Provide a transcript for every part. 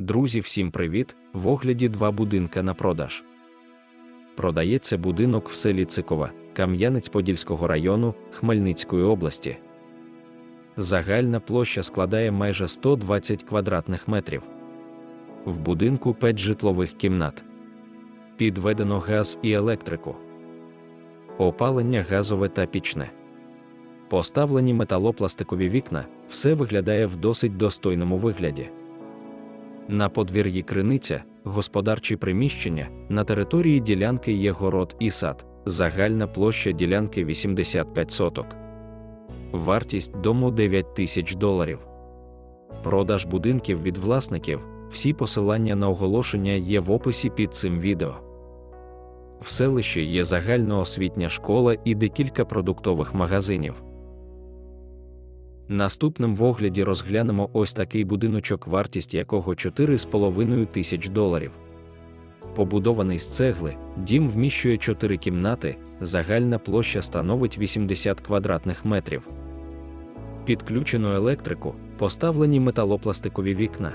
Друзі, всім привіт! В огляді два будинка на продаж. Продається будинок в селі Цикова, Кам'янець-Подільського району Хмельницької області. Загальна площа складає майже 120 квадратних метрів. В будинку 5 житлових кімнат. Підведено газ і електрику. Опалення газове та пічне. Поставлені металопластикові вікна, все виглядає в досить достойному вигляді. На подвір'ї криниця, господарчі приміщення, на території ділянки є город і сад, загальна площа ділянки 85 соток. Вартість дому 9 тисяч доларів. Продаж будинків від власників. Всі посилання на оголошення є в описі під цим відео. В селищі є загальноосвітня школа і декілька продуктових магазинів. Наступним в огляді розглянемо ось такий будиночок, вартість якого 4,5 тисяч доларів. Побудований з цегли, дім вміщує 4 кімнати, загальна площа становить 80 квадратних метрів. Підключено електрику, поставлені металопластикові вікна.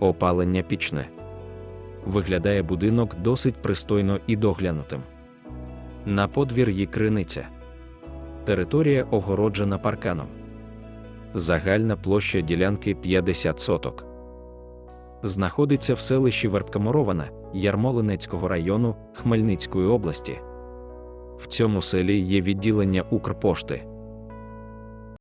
Опалення пічне. Виглядає будинок досить пристойно і доглянутим. На подвір'ї криниця. Територія огороджена парканом. Загальна площа ділянки 50 соток. Знаходиться в селищі Вербкаморована Ярмолинецького району Хмельницької області. В цьому селі є відділення Укрпошти.